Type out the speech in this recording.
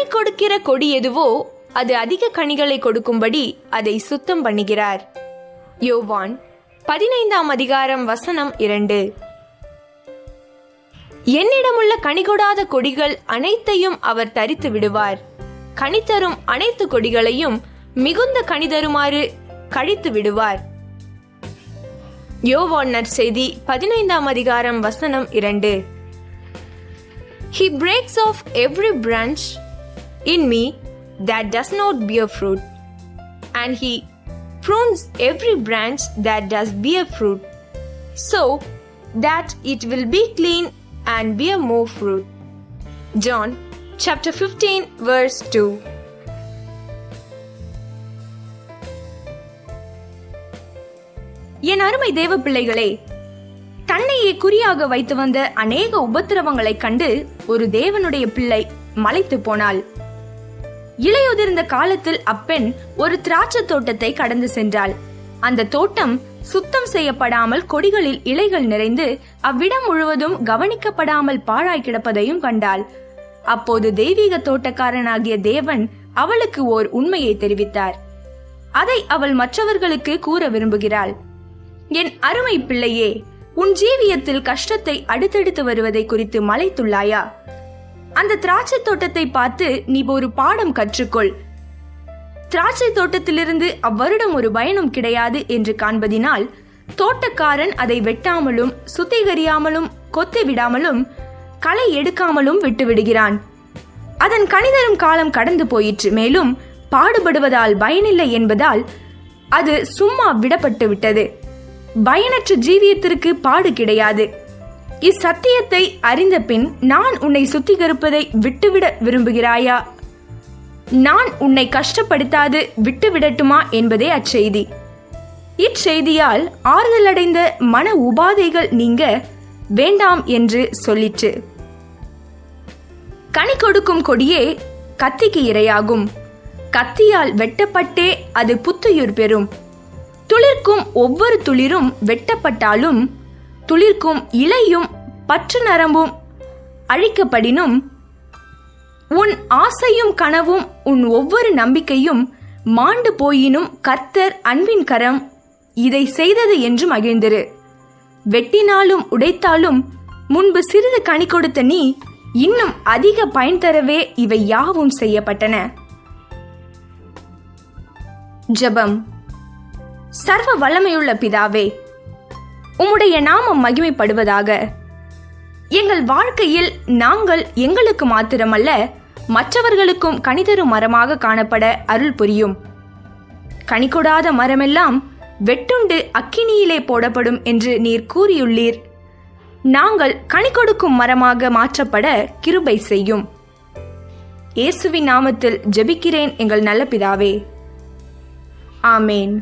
கனி கொடுக்கிற கொடி எதுவோ அது அதிக கனிகளை கொடுக்கும்படி அதை சுத்தம் பண்ணுகிறார். யோவான் பதினைந்தாம் அதிகாரம் வசனம் இரண்டு. என்னிடமுள்ள கனிகொடாத கொடிகள் அனைத்தையும் அவர் தரித்து விடுவார். கனித்தரும் அனைத்து கொடிகளையும் மிகுந்த கனிதருமாறு கழித்து விடுவார். யோவான் நற்செய்தி பதினைந்தாம் அதிகாரம் வசனம் இரண்டு. He breaks off every branch in me that does not bear fruit, and he prunes every branch that does bear fruit, so that it will be clean and bear more fruit. John chapter 15, verse 2. என் அருமை தேவ பிள்ளைகளே தன்னையே குறியாக வைத்து வந்த அநேக உபத்திரவங்களைக் கண்டு ஒரு தேவனுடைய பிள்ளை மலைத்து போனாள் இலையுதிர்ந்த காலத்தில் அப்பெண் ஒரு திராட்சை தோட்டத்தை கடந்து சென்றாள். அந்த தோட்டம் சுத்தம் செய்யப்படாமல் கொடிகளில் இலைகள் நிறைந்து அவ்விடம் முழுவதும் கவனிக்கப்படாமல் பாழாய் கிடப்பதையும் கண்டாள். அப்போது தெய்வீக தோட்டக்காரனாகிய தேவன் அவளுக்கு ஓர் உண்மையை தெரிவித்தார். அதை அவள் மற்றவர்களுக்கு கூற விரும்புகிறாள். என் அருமை பிள்ளையே உன் ஜீவியத்தில் கஷ்டத்தை அடுத்தடுத்து வருவதை குறித்து மலைத்துள்ளாயா? அந்த திராட்சை தோட்டத்தை பார்த்து நீ ஒரு பாடம் கற்றுக்கொள். திராட்சை தோட்டத்திலிருந்து அவ்வருடம் ஒரு பயனும் கிடையாது என்று காண்பதினால் தோட்டக்காரன் அதை வெட்டாமலும் சுத்திகரியாமலும் கொத்தி விடாமலும் களை எடுக்காமலும் விட்டு விடுகிறான். அதன் கணிதரும் காலம் கடந்து போயிற்று. மேலும் பாடுபடுவதால் பயனில்லை என்பதால் அது சும்மா விடப்பட்டு விட்டது. பயனற்ற ஜீவியத்திற்கு பாடு கிடையாது. இச்சத்தியத்தை அறிந்த பின் நான் உன்னை சுத்திகரிப்பதை விட்டுவிட விரும்புகிறாயா? நான் உன்னை கஷ்டப்படுத்தாது விட்டுவிடட்டுமா என்பதே அச்செய்தி. இச்செய்தியால் ஆறுதலடைந்த மன உபாதைகள் நீங்க வேண்டாம் என்று சொல்லிற்று. கனி கொடுக்கும் கொடியே கத்திக்கு இரையாகும். கத்தியால் வெட்டப்பட்டே அது புத்துயிர் பெறும். துளிர்க்கும் ஒவ்வொரு துளிரும் வெட்டப்பட்டாலும் துளிர்க்கும் இலையும் பற்று நரம்பும் அழிக்கப்படினும் உன் ஆசையும் கனவும் உன் ஒவ்வொரு நம்பிக்கையும் மாண்டு போயினும் கர்த்தர் அன்பின் கரம் இதை செய்தது என்று மகிழ்ந்திரு. வெட்டினாலும் உடைத்தாலும் முன்பு சிறிது கனி கொடுத்த நீ இன்னும் அதிக பயன் தரவே இவை யாவும் செய்யப்பட்டன. ஜெபம். சர்வ வல்லமையுள்ள பிதாவே உம்முடைய நாமம் மகிமைப்படுவதாக. எங்கள் வாழ்க்கையில் நாங்கள் எங்களுக்கு மாத்திரமல்ல மற்றவர்களுக்கும் கனிதரும் மரமாக காணப்பட அருள் புரியும். கனிகொடாத மரமெல்லாம் வெட்டுண்டு அக்கினியிலே போடப்படும் என்று நீர் கூறியுள்ளீர். நாங்கள் கனி கொடுக்கும் மரமாக மாற்றப்பட கிருபை செய்யும். இயேசுவின் நாமத்தில் ஜெபிக்கிறேன் எங்கள் நல்ல பிதாவே. ஆமேன்.